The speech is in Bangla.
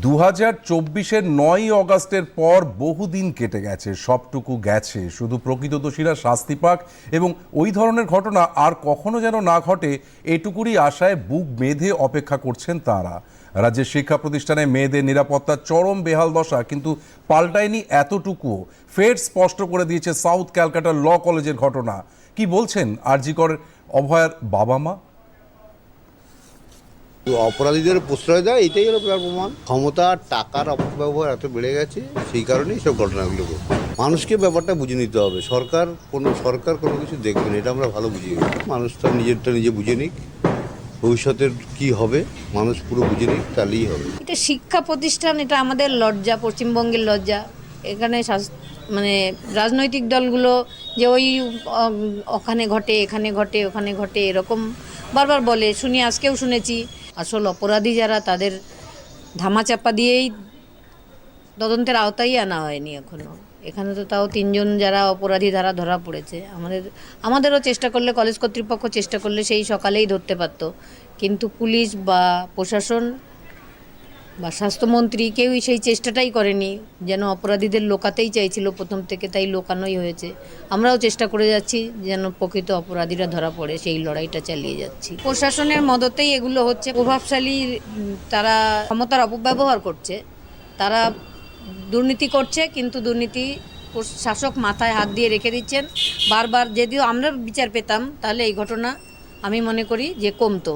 দু হাজার চব্বিশের নয়ই অগাস্টের পর বহুদিন কেটে গেছে, সবটুকু গেছে। শুধু প্রকৃত দোষীরা শাস্তি পাক এবং ওই ধরনের ঘটনা আর কখনো যেন না ঘটে, এটুকুরই আশায় বুক বেঁধে অপেক্ষা করছেন তারা। রাজ্যের শিক্ষা প্রতিষ্ঠানে মেয়েদের নিরাপত্তার চরম বেহাল দশা কিন্তু পাল্টায়নি এতটুকুও। ফের স্পষ্ট করে দিয়েছে সাউথ ক্যালকাটা ল কলেজের ঘটনা। কি বলছেন আরজিকর অভয়ার বাবা মা? অপরাধীদের প্রশ্রয় দেয়, এটাই হলো প্রমাণ। ক্ষমতা, টাকার অপব্যবহার এত বেড়ে গেছে, সেই কারণেই সব ঘটনাগুলো মানুষকে ব্যাপারটা বুঝে নিতে হবে। সরকার কোনো সরকার কোনো কিছু দেখবে না, এটা আমরা ভালো বুঝি। মানুষ তার নিজেরটা নিজে বুঝে নিক। ভবিষ্যতের কি হবে, মানুষ পুরো বুঝে নিক, তাহলেই হবে। এটা শিক্ষা প্রতিষ্ঠান, এটা আমাদের লজ্জা, পশ্চিমবঙ্গের লজ্জা। এখানে মানে রাজনৈতিক দলগুলো যে ওই ওখানে ঘটে, এখানে ঘটে, ওখানে ঘটে, এরকম বারবার বলে। শুনি, আজকেও শুনেছি। আসল অপরাধী যারা, তাদের ধামাচাপা দিয়েই তদন্তের আওতায় আনা হয়নি এখনও এখানে তো তাও তিনজন যারা অপরাধী ধারা ধরা পড়েছে। আমাদের, আমাদেরও চেষ্টা করলে, কলেজ কর্তৃপক্ষ চেষ্টা করলে সেই সকালেই ধরতে পারতো। কিন্তু পুলিশ বা প্রশাসন বা স্বাস্থ্যমন্ত্রী কেউই সেই চেষ্টাটাই করেনি, যেন অপরাধীদের লোকাতেই চাইছিল প্রথম থেকে, তাই লোকানোই হয়েছে। আমরাও চেষ্টা করে যাচ্ছি যেন প্রকৃত অপরাধীরা ধরা পড়ে, সেই লড়াইটা চালিয়ে যাচ্ছি। প্রশাসনের মদতেই এগুলো হচ্ছে। প্রভাবশালী তারা ক্ষমতার অপব্যবহার করছে। তারা দুর্নীতি করছে, কিন্তু দুর্নীতি শাসক মাথায় হাত দিয়ে রেখে দিচ্ছেন। বারবার, যদিও আমরা বিচার পেতাম, তাহলে এই ঘটনা আমি মনে করি যে কমতো।